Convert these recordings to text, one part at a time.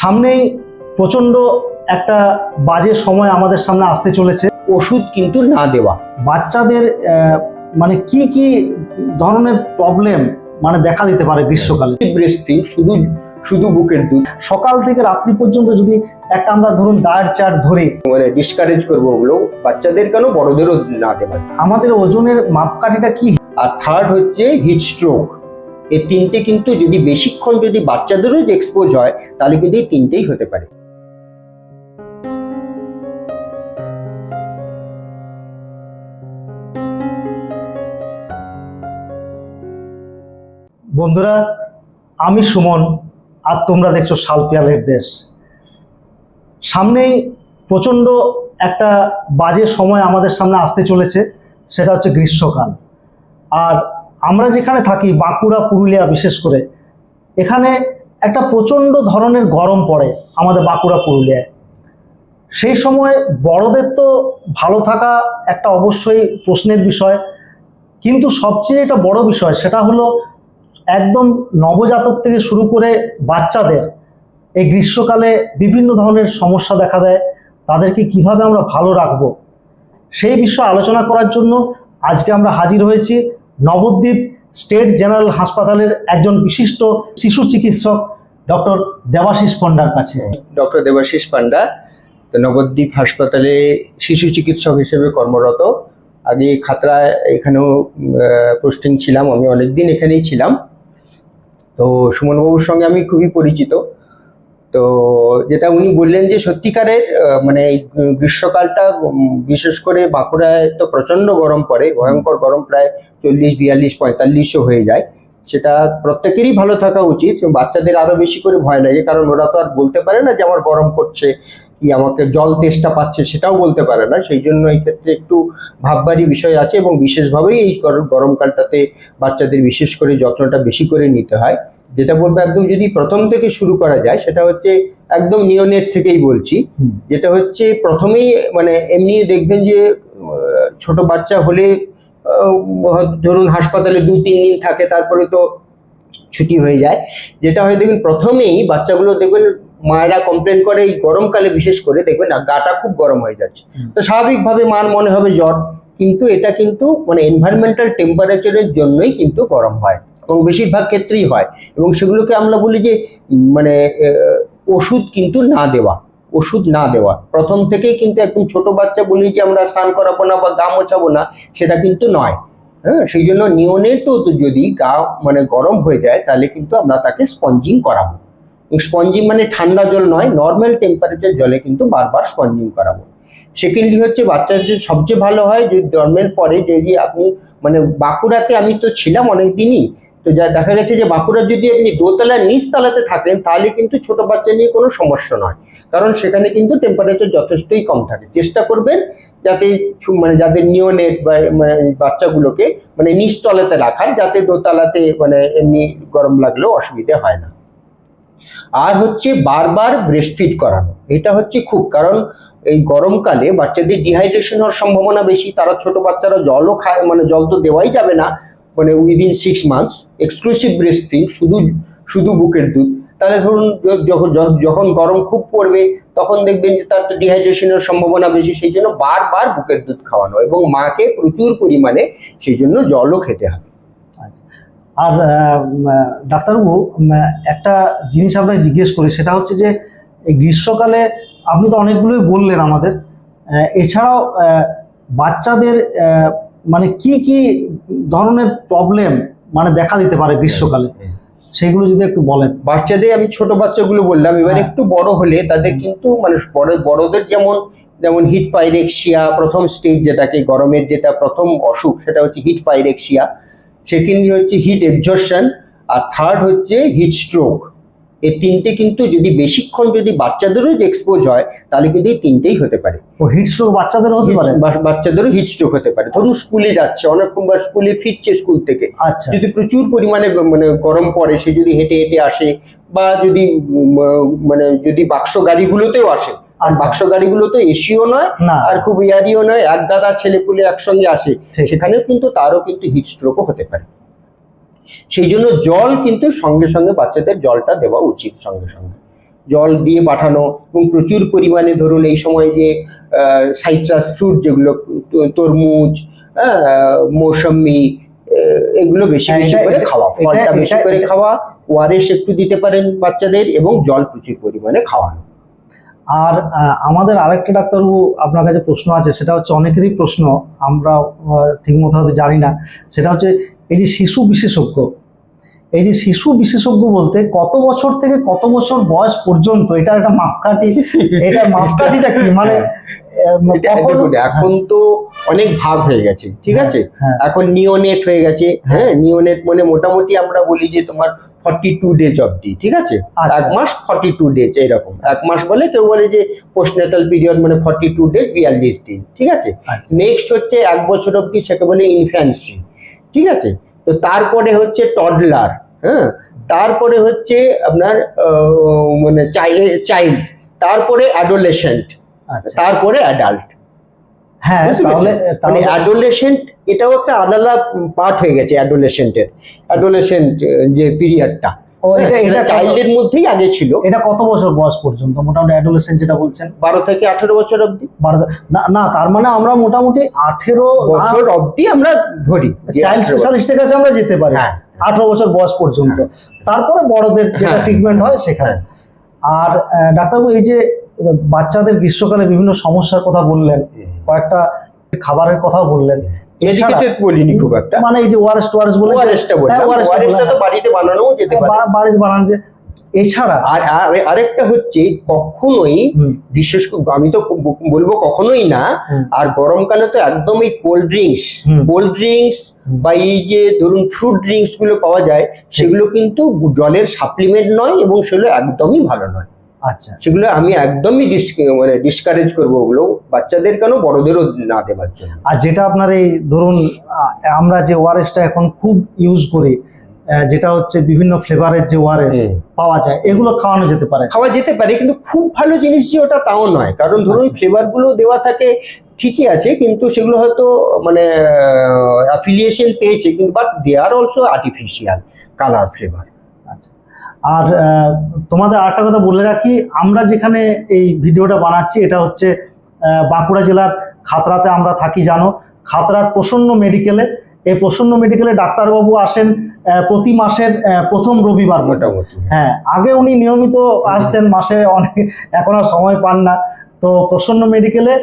সামনেই প্রচণ্ড একটা বাজে সময় আমাদের সামনে আসতে চলেছে। ওষুধ কিন্তু না দেওয়া। বাচ্চাদের মানে কি কি ধরনের প্রবলেম মানে দেখা দিতে পারে গ্রীষ্মকালে? বৃষ্টি শুধু শুধু বুকের দুধ। সকাল থেকে রাত্রি পর্যন্ত যদি একটা আমরা ধরুন ডায়েট চার্ট ধরে মানে ডিসকারেজ করব ওগুলো বাচ্চাদের কেন? বড়দেরও না দেওয়া। আমাদের ওজনের মাপকাঠিটা কি? আর থার্ড হচ্ছে হিট স্ট্রোক এই তিনটে কিন্তু যদি বেশিক্ষণ যদি বাচ্চাদেরও এক্সপোজ হয়, তাহলে কিন্তু এই তিনটেই হতে পারে। বন্ধুরা, আমি সুমন আর তোমরা দেখছ শালপিয়ালের দেশ। সামনেই প্রচণ্ড একটা বাজে সময় আমাদের সামনে আসতে চলেছে, সেটা হচ্ছে গ্রীষ্মকাল। আর আমরা যেখানে থাকি, বাঁকুড়া, পুরুলিয়া বিশেষ করে, এখানে একটা প্রচণ্ড ধরনের গরম পড়ে আমাদের বাঁকুড়া, পুরুলিয়ায়। সেই সময় বড়দের তো ভালো থাকা একটা অবশ্যই প্রশ্নের বিষয়, কিন্তু সবচেয়ে একটা বড় বিষয় সেটা হলো একদম নবজাতক থেকে শুরু করে বাচ্চাদের, এই গ্রীষ্মকালে বিভিন্ন ধরনের সমস্যা দেখা দেয়, তাদেরকে কীভাবে আমরা ভালো রাখব? সেই বিষয়ে আলোচনা করার জন্য আজকে আমরা হাজির হয়েছি নবদ্বীপ স্টেট জেনারেল হাসপাতালের একজন বিশিষ্ট শিশু চিকিৎসক ডক্টর দেবাশিস পান্ডার কাছে। ডক্টর দেবাশিস পান্ডা, তো নবদ্বীপ হাসপাতালে শিশু চিকিৎসক হিসেবে কর্মরত। আগে খাতড়া এখানেও পোস্টিং ছিলাম, আমি অনেকদিন এখানেই ছিলাম। তো সুমনবাবুর সঙ্গে আমি খুবই পরিচিত। তো যেটা উনি বললেন যে সত্যিকারের মানে গ্রীষ্মকালটা বিশেষ করে বাঁকুড়ায় তো প্রচণ্ড গরম পড়ে, ভয়ঙ্কর গরম প্রায় চল্লিশ, বিয়াল্লিশ, পঁয়তাল্লিশও হয়ে যায়। সেটা প্রত্যেকেরই ভালো থাকা উচিত, বাচ্চাদের আরও বেশি করে ভয় লাগে, কারণ ওরা তো আর বলতে পারে না যে আমার গরম করছে কি আমাকে জল তেষ্টা পাচ্ছে, সেটাও বলতে পারে না। সেই জন্য এই ক্ষেত্রে একটু ভাববারই বিষয় আছে এবং বিশেষভাবেই এই গরম- গরমকালটাতে বাচ্চাদের বিশেষ করে যত্নটা বেশি করে নিতে হয়। যেটা বলব একদম যদি প্রথম থেকে শুরু করা যায় সেটা হচ্ছে একদম নিয়নেট থেকেই বলছি। যেটা হচ্ছে প্রথমেই মানে এমনি দেখবেন যে ছোট বাচ্চা হলে ধরুন হাসপাতালে দু তিন দিন থাকে তারপরে তো ছুটি হয়ে যায়। যেটা হয় দেখবেন প্রথমেই বাচ্চাগুলো দেখবেন মায়েরা কমপ্লেন করে এই গরমকালে বিশেষ করে দেখবেন না গাটা খুব গরম হয়ে যাচ্ছে। তো স্বাভাবিকভাবে মার মনে হবে জ্বর কিন্তু এটা কিন্তু মানে এনভায়রনমেন্টাল টেম্পারেচারের জন্যই কিন্তু গরম হয়। এবং বেশিরভাগ ক্ষেত্রেই হয়। এবং সেগুলোকে আমরা বলি যে মানে ওষুধ কিন্তু না দেওয়া, ওষুধ না দেওয়া। প্রথম থেকেই কিন্তু একদম ছোট বাচ্চা বলি যে, আমরা স্নান করাবো না বা গা মোছাবো না, সেটা কিন্তু নয়। হ্যাঁ সেই জন্য নিওনেটও তো যদি গা মানে গরম হয়ে যায়, তাহলে কিন্তু আমরা তাকে স্পঞ্জিং করাবো। স্পঞ্জিং মানে ঠান্ডা জল নয় নর্মাল টেম্পারেচার জলে কিন্তু বারবার স্পঞ্জিং করাবো। সেকেন্ডলি হচ্ছে বাচ্চার যে সবচেয়ে ভালো হয়, যদি জন্মের পরে যদি আপনি মানে বাঁকুড়াতে আমি তো ছিলাম অনেক দিনই তো যা দেখা গেছে যে বাঁকুড়ার যদি আপনি দোতলার নিচতলাতে থাকেন, তাহলে কিন্তু ছোট বাচ্চা নিয়ে কোনো সমস্যা নয়। কারণ সেখানে কিন্তু টেম্পারেচার যথেষ্টই কম থাকে। চেষ্টা করবেন যাতে মানে যাদের নিওনেট বা মানে বাচ্চাগুলোকে মানে নিচতলাতে রাখার, যাতে দোতলাতে মানে এমনি গরম লাগলেও অসুবিধে হয় না। আর হচ্ছে বারবার ব্রেস্টফিড করানো। এটা হচ্ছে খুব, কারণ এই গরমকালে বাচ্চাদের ডিহাইড্রেশন হওয়ার সম্ভাবনা বেশি, তারা ছোট বাচ্চারা জলও খায় মানে জল তো দেওয়াই যাবে না। মানে within six months exclusive breastfeed শুধু শুধু বুকের দুধ। তাহলে ধরুন, যখন যখন গরম খুব পড়বে, তখন দেখবেন যে তার ডিহাইড্রেশনের সম্ভাবনা বেশি, সেই জন্য বারবার বুকের দুধ খাওয়ানো এবং মাকে প্রচুর পরিমাণে সেই জন্য জলও খেতে হবে। আচ্ছা। আর ডাক্তারবাবু একটা জিনিস আপনাকে জিজ্ঞেস করি, সেটা হচ্ছে যে গ্রীষ্মকালে আপনি তো অনেকগুলোই বললেন আমাদের এছাড়াও বাচ্চাদের মানে কি কি ধরনের প্রবলেম মানে দেখা দিতে পারে গ্রীষ্মকালে। সেগুলো যদি একটু বলেন। বাচ্চাদের আমি ছোট বাচ্চাগুলো বললাম এবার হ্যাঁ। একটু বড় হলে তাদের কিন্তু মানে বড় বড়দের যেমন যেমন হিট পাইরেক্সিয়া প্রথম স্টেজ যেটাকে গরমের যেটা প্রথম অসুখ সেটা হচ্ছে হিট পাইরেক্সিয়া সেকেন্ডলি হচ্ছে হিট এক্সশন আর থার্ড হচ্ছে হিট স্ট্রোক এই তিনটে কিন্তু যদি বেশিক্ষণ যদি বাচ্চাদেরও এক্সপোজ হয় তাহলে কিন্তু এই তিনটেই হতে পারে। ও হিট স্ট্রোক বাচ্চাদের হতে পারে? বাচ্চাদেরও হিট স্ট্রোক হতে পারে। ধরুন স্কুলে যাচ্ছে অনেক বা স্কুলে ফিরছে স্কুল থেকে। আচ্ছা। যদি প্রচুর পরিমাণে মানে গরম পড়ে সে যদি হেঁটে হেঁটে আসে বা যদি মানে যদি বাক্স গাড়িগুলোতেও আসে। আর আচ্ছা। বাক্স গাড়িগুলো তো এসিও নয় আর খুব ইয়ারিও নয় এক গাদা ছেলেপুলে একসঙ্গে আসে সেখানেও কিন্তু তারও কিন্তু হিট স্ট্রোকও হতে পারে। সেই জন্য জল কিন্তু সঙ্গে সঙ্গে বাচ্চাদের জলটা দেওয়া উচিত সঙ্গে সঙ্গে। জল দিয়ে পাঠানো এবং প্রচুর পরিমাণে ধরুন এই সময় যে সাইট্রাস ফ্রুট যেগুলো তরমুজ হ্যাঁ, মৌসম্বি এগুলো বেশি হ্যাঁ, বেশি করে খাওয়া ফলটা বেশি করে খাওয়া ওআরএস একটু দিতে পারেন বাচ্চাদের এবং জল প্রচুর পরিমাণে খাওয়ানো। আর আমাদের আরেকটা ডাক্তারবাবু আপনার কাছে প্রশ্ন আছে সেটা হচ্ছে অনেকেরই প্রশ্ন আমরা ঠিক মতো হয়তো জানি না। সেটা হচ্ছে এই যে শিশু বিশেষজ্ঞ এই যে শিশু বিশেষজ্ঞ বলতে কত বছর থেকে কত বছর বয়স পর্যন্ত এটা একটা মাপকাঠি এটা মাপকাঠিটা কি? মানে দেখুন এখন তো অনেক ভাগ হয়ে গেছে ঠিক হ্যাঁ, আছে? হ্যাঁ। এখন নিওনেট হয়ে গেছে হ্যাঁ। নিওনেট মানে মোটামুটি আমরা বলি যে তোমার ফর্টি টু ডেজ অবধি ঠিক আছে? আচ্ছা। এক মাস ফর্টি টু ডেজ এরকম। এক মাস বলে কেউ বলে যে পোস্টনেটাল পিরিয়ড মানে ফর্টি টু ডেজ বিয়াল্লিশ দিন ঠিক আছে? আচ্ছা। নেক্সট হচ্ছে এক বছর অবধি সেকে বলে ইনফ্যান্সি ঠিক আছে? তো তারপরে হচ্ছে টডলার হ্যাঁ? তারপরে হচ্ছে আপনার মানে চাইল্ড তারপরে অ্যাডোলেসেন্ট আচ্ছা। তারপরে অ্যাডাল্ট হ্যাঁ তাহলে? মানে অ্যাডোলেসেন্ট এটাও একটা আলাদা পার্ট হয়ে গেছে অ্যাডোলেসেন্টের অ্যাডোলেসেন্ট যে পিরিয়ডটা ও এটা এটা চাইল্ডের মধ্যেই আগে ছিল। এটা কত বছর বয়স পর্যন্ত? মোটামুটি অ্যাডোলেসেন্ট যেটা বলছেন। বারো থেকে আঠেরো বছর অবধি। বারো- না না তার মানে আমরা মোটামুটি আঠেরো বছর অবধি আমরা ধরি। চাইল্ড 18 বছর। স্পেশালিস্টের কাছে আমরা যেতে পারি। হ্যাঁ। আঠেরো বছর বয়স পর্যন্ত। তারপরে বড়দের যেটা হ্যাঁ। ট্রিটমেন্ট হয় সেখানে। আর ডাক্তারবাবু এই যে বাচ্চাদের গ্রীষ্মকালে বিভিন্ন সমস্যার কথা বললেন কয়েকটা খাবারের কথাও বললেন। এছাড়া এডুকেটেড বলিনি খুব একটা। মানে এই যে ওয়ারেস টোয়ারেস বলে বললাম হ্যাঁ, ORS টা ওআরএসটা তো বাড়িতে বানানোও যেতে হ্যাঁ, পারে। বাড়িতে বানান এছাড়া আর আর- আরেকটা হচ্ছে কখনোই বিশেষ আমি তো বলব কখনোই না। আর গরমকালে তো একদম এই কোল্ড ড্রিঙ্কস কোল্ড ড্রিঙ্কস বা এই যে ধরুন ফ্রুট ড্রিঙ্কসগুলো পাওয়া যায় সেগুলো কিন্তু জলের সাপ্লিমেন্ট নয় এবং সেগুলো একদমই ভালো নয়। আচ্ছা। সেগুলো আমি একদমই ডিস- মানে ডিসকারেজ করব ওগুলো বাচ্চাদের কেন বড়দেরও না দেওয়ার জন্য। আর যেটা আপনার এই ধরুন আমরা যে ওয়ারেসটা এখন খুব ইউজ করি যেটা হচ্ছে বিভিন্ন ফ্লেভারের যে ওয়ারেস। পাওয়া যায় এগুলো খাওয়ানো যেতে পারে। খাওয়া যেতে পারে কিন্তু খুব ভালো জিনিস যে ওটা তাও নয়। কারণ ধরুন আচ্ছা। ফ্লেভারগুলো দেওয়া থাকে ঠিকই আছে কিন্তু সেগুলো হয়তো মানে অ্যাফিলিয়েশন পেয়েছে কিন্তু but they are also artificial colour flavour আচ্ছা আর তোমাদের আরেকটা কথা বলে রাখি আমরা যেখানে এই ভিডিওটা বানাচ্ছি এটা হচ্ছে বাঁকুড়া জেলার খাতড়াতে আমরা থাকি জানো। খাতড়ার প্রসন্ন মেডিকেলে এই প্রসন্ন মেডিকেলে ডাক্তারবাবু আসেন প্রতি মাসের প্রথম রবিবার। মোটামুটি। হ্যাঁ আগে উনি নিয়মিত আসতেন মাসে অনেক এখন আর সময় পান না। তো প্রসন্ন মেডিকেলে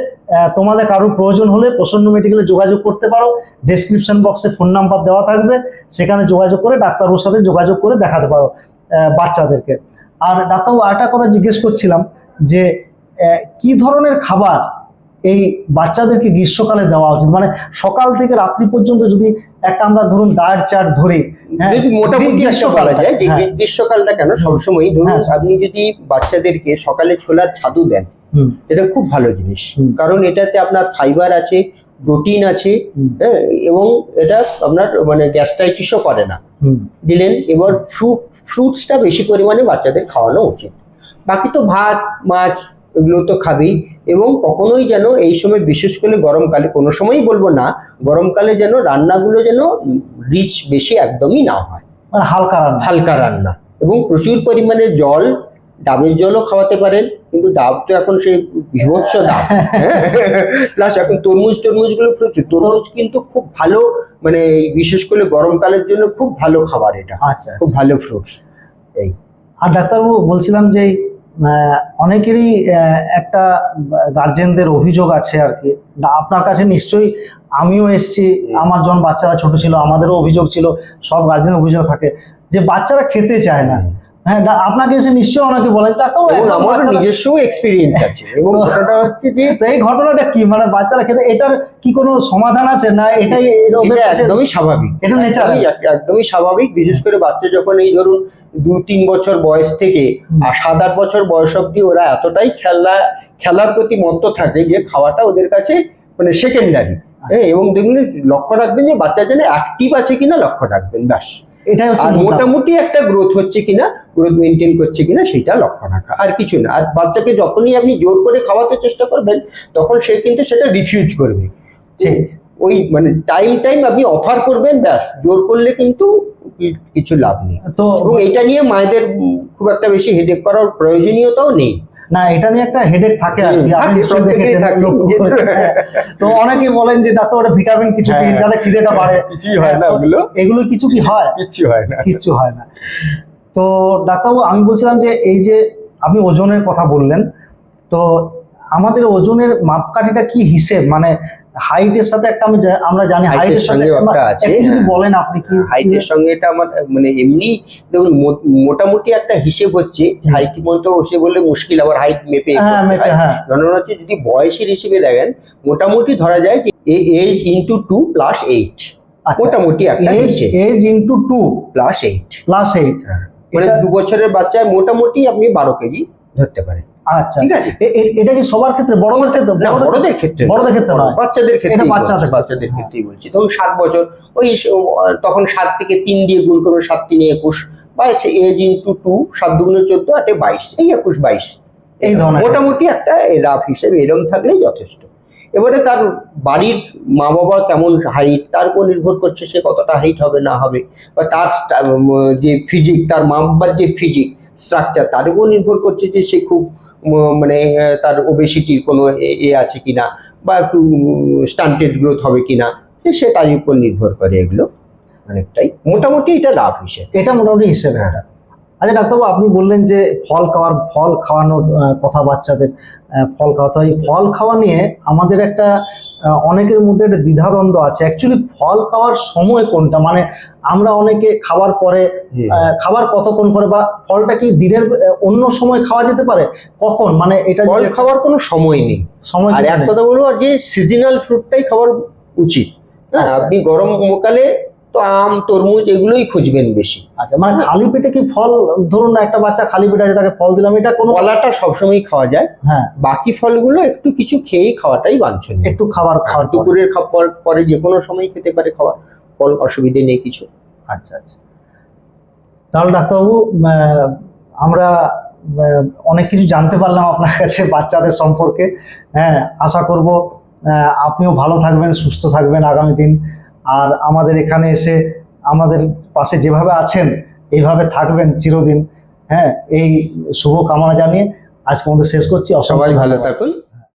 তোমাদের কারোর প্রয়োজন হলে প্রসন্ন মেডিকেলে যোগাযোগ করতে পারো। ডেসক্রিপশন বক্সে ফোন নাম্বার দেওয়া থাকবে সেখানে যোগাযোগ করে ডাক্তারবাবুর সাথে যোগাযোগ করে দেখাতে পারো। বাচ্চাদেরকে। আর ডাক্তারবাবু আরেকটা কথা জিজ্ঞেস করছিলাম যে কি ধরনের খাবার এই বাচ্চাদেরকে গ্রীষ্মকালে দেওয়া উচিত? মানে সকাল থেকে রাত্রি পর্যন্ত যদি একটা আমরা ধরুন ডায়েট চার্ট ধরি হ্যাঁ, মোটামুটি একটা বলা যায় যে হ্যাঁ, গ্রীষ্মকালটা কেন? সবসময় ধরুন হ্যাঁ। আপনি যদি বাচ্চাদেরকে সকালে ছোলার ছাতু দেন এটা খুব ভালো জিনিস। কারণ এটাতে আপনার ফাইবার আছে প্রোটিন আছে হ্যাঁ, এবং এটা আপনার মানে গ্যাস্ট্রাইটিসও করে না। দিলেন এবার ফ্রুট ফ্রুটসটা বেশি পরিমাণে বাচ্চাদের খাওয়ানো উচিত। বাকি তো ভাত মাছ এগুলো তো খাবেই এবং কখনোই যেন এই সময় বিশেষ করে গরমকালে কোনো সময়ই বলব না গরমকালে যেন রান্নাগুলো যেন রিচ বেশি একদমই না হয়। মানে হালকা রান্না। হালকা রান্না। এবং প্রচুর পরিমাণে জল ডাবের জলও খাওয়াতে পারেন। কিন্তু ডাব তো এখন সেই বিভৎস ডাব। প্লাস এখন তরমুজ টরমুজগুলো প্রচুর। তরমুজ কিন্তু খুব ভালো মানে বিশেষ করে গরমকালের জন্য খুব ভালো খাবার এটা। আচ্ছা খুব ভালো ফ্রুটস এই। আর ডাক্তারবাবু বলছিলাম যে অনেকেরই একটা গার্জেনদের অভিযোগ আছে আর কি। আপনার কাছে নিশ্চয়ই আমিও এসছি। আমার যখন বাচ্চারা ছোট ছিল আমাদেরও অভিযোগ ছিল সব গার্জেন অভিযোগ থাকে যে বাচ্চারা খেতে চায় না। হ্যাঁ আপনাকে এসে অনেকে বলে আমার নিজস্ব এক্সপিরিয়েন্স আছে। এবং হচ্ছে যে এই ঘটনাটা কি? মানে বাচ্চারা খেতে এটার কি কোনো সমাধান আছে? না এটাই একদমই স্বাভাবিক। এটা। একদমই- স্বাভাবিক। বিশেষ করে বাচ্চা যখন এই ধরুন দু তিন বছর বয়স থেকে। আর সাত আট বছর বয়স অবধি ওরা এতটাই খেলা খেলার প্রতি মত্ত থাকে যে খাওয়াটা ওদের কাছে মানে সেকেন্ডারি হ্যাঁ এবং দেখুন লক্ষ্য রাখবেন যে বাচ্চা যেন অ্যাক্টিভ আছে কিনা লক্ষ্য রাখবেন ব্যাস। এটাই হচ্ছে আর মোটামুটি একটা গ্রোথ হচ্ছে কিনা গ্রোথ মেনটেন করছে কিনা সেটা লক্ষ্য রাখা। আর কিছু না। আর বাচ্চাকে যখনই আপনি জোর করে খাওয়াতে চেষ্টা করবেন তখন সে কিন্তু সেটা রিফিউজ করবে। ঠিক ওই মানে টাইম টাইম আপনি অফার করবেন ব্যাস। জোর করলে কিন্তু কিছু লাভ নেই। তো এবং এটা নিয়ে মায়েদের খুব একটা বেশি হেডেক করার প্রয়োজনীয়তাও নেই। না এটা নিয়ে একটা হেডেক থাকে আর কি আপনি দেখেছেন, হ্যাঁ। তো অনেকে বলেন যে ডাক্তার ওটা ভিটামিন কিছু দিন হ্যাঁ। যাতে খিদেটা বাড়ে কিছুই হয় না হ্যাঁ, ওগুলো। এগুলো কিছু কি হয় কিচ্ছু হয় না কিচ্ছু হয় না তো ডাক্তারবাবু আমি বলছিলাম যে এই যে আপনি ওজনের কথা বললেন তো আমাদের ওজনের মাপকাঠিটা কি হিসেব মানে হাইটের সাথে একটা আমি আমরা জানি হাইটের সাথে সঙ্গেও একটা আছে, যদি হ্যাঁ। বলেন আপনি কি হাইটের সঙ্গে এটা আমার মানে এমনি দেখুন মোটামুটি একটা হিসেব হচ্ছে হাইট মতো সে বললে মুশকিল আবার হাইট মেপে হ্যাঁ হয়। ঘটনা হচ্ছে যদি বয়সের হিসেবে দেখেন মোটামুটি ধরা যায় যে age into two plus eight মোটামুটি একটা এজ হিসেব। Into two plus eight plus eight মানে দু বছরের বাচ্চায় মোটামুটি আপনি বারো কেজি ধরতে পারেন। আচ্ছা ঠিক আছে? এটা কি সবার ক্ষেত্রে বড়দের ক্ষেত্রে? না বড়দের- বড়দের ক্ষেত্রে। বড়দের ক্ষেত্রে। বাচ্চাদের ক্ষেত্রে এটা বাচ্চাদের বাচ্চাদের ক্ষেত্রেই বলছি। তখন সাত বছর ওই তখন সাত থেকে তিন দিয়ে গুণ সাত তিনে একুশ বা এজ ইন্টু টু সাত দুগুণে চোদ্দ আটে বাইশ এই একুশ বাইশ। এই ধরনের। মোটামুটি একটা রাফ হিসেবে এরম থাকলেই যথেষ্ট। এবারে তার বাড়ির মা বাবা কেমন হাইট তার উপর নির্ভর করছে সে কতটা হাইট হবে না হবে বা তার যে ফিজিক তার মা বাবার যে ফিজিক স্ট্রাকচার তার উপর নির্ভর করছে যে সে খুব মানে তার ওবেসিটির কোনো এ- আছে কি না বা একটু স্টান্টেড গ্রোথ হবে কি না সে তার উপর নির্ভর করে এগুলো অনেকটাই। মোটামুটি এটা লাভ হিসেবে এটা মোটামুটি হিসেবে হ্যাঁ। আচ্ছা ডাক্তারবাবু, আপনি বললেন যে ফল খাওয়ার, ফল খাওয়ানোর কথা বাচ্চাদের ফল খাওয়াতে হয়। ফল খাওয়া নিয়ে আমাদের একটা অনেকের মধ্যে একটা দ্বিধাদ্বন্দ্ব আছে। অ্যাকচুয়ালি ফল খাওয়ার সময় কোনটা? মানে আমরা অনেকে খাবার পরে খাবার কতক্ষণ পরে বা ফলটা কি দিনের অন্য সময় খাওয়া যেতে পারে? কখন? মানে এটা ফল খাওয়ার কোনো সময় নেই। সময় আর এক কথা বলব যে সিজনাল ফ্রুটটাই খাওয়ার উচিত। হ্যাঁ আচ্ছা। আপনি গরম মোকালে তো আম তরমুজ এগুলোই খুঁজবেন বেশি। আচ্ছা মানে খালি পেটে কি ফল ধরুন না একটা বাচ্চা খালি পেটে আছে তাকে ফল দিলাম এটা কোনো কলাটা সবসময় খাওয়া যায়। হ্যাঁ। বাকি ফলগুলো একটু কিছু খেয়েই খাওয়াটাই বাঞ্ছনীয়। একটু খাবার খাওয়ার পরে। দুপুরের খাবার পরে যে কোনো সময় খেতে পারে খাওয়া ফল অসুবিধে নেই কিছু। আচ্ছা আচ্ছা। তাহলে ডাক্তারবাবু আমরা অনেক কিছু জানতে পারলাম আপনার কাছে বাচ্চাদের সম্পর্কে। হ্যাঁ আশা করব আপনিও ভালো থাকবেন সুস্থ থাকবেন আগামী দিন। আর আমাদের এখানে এসে আমাদের পাশে যেভাবে আছেন এইভাবে থাকবেন চিরদিন। হ্যাঁ এই শুভ কামনা জানিয়ে আজকে আমাদের শেষ করছি। সবাই ভালো থাকুন।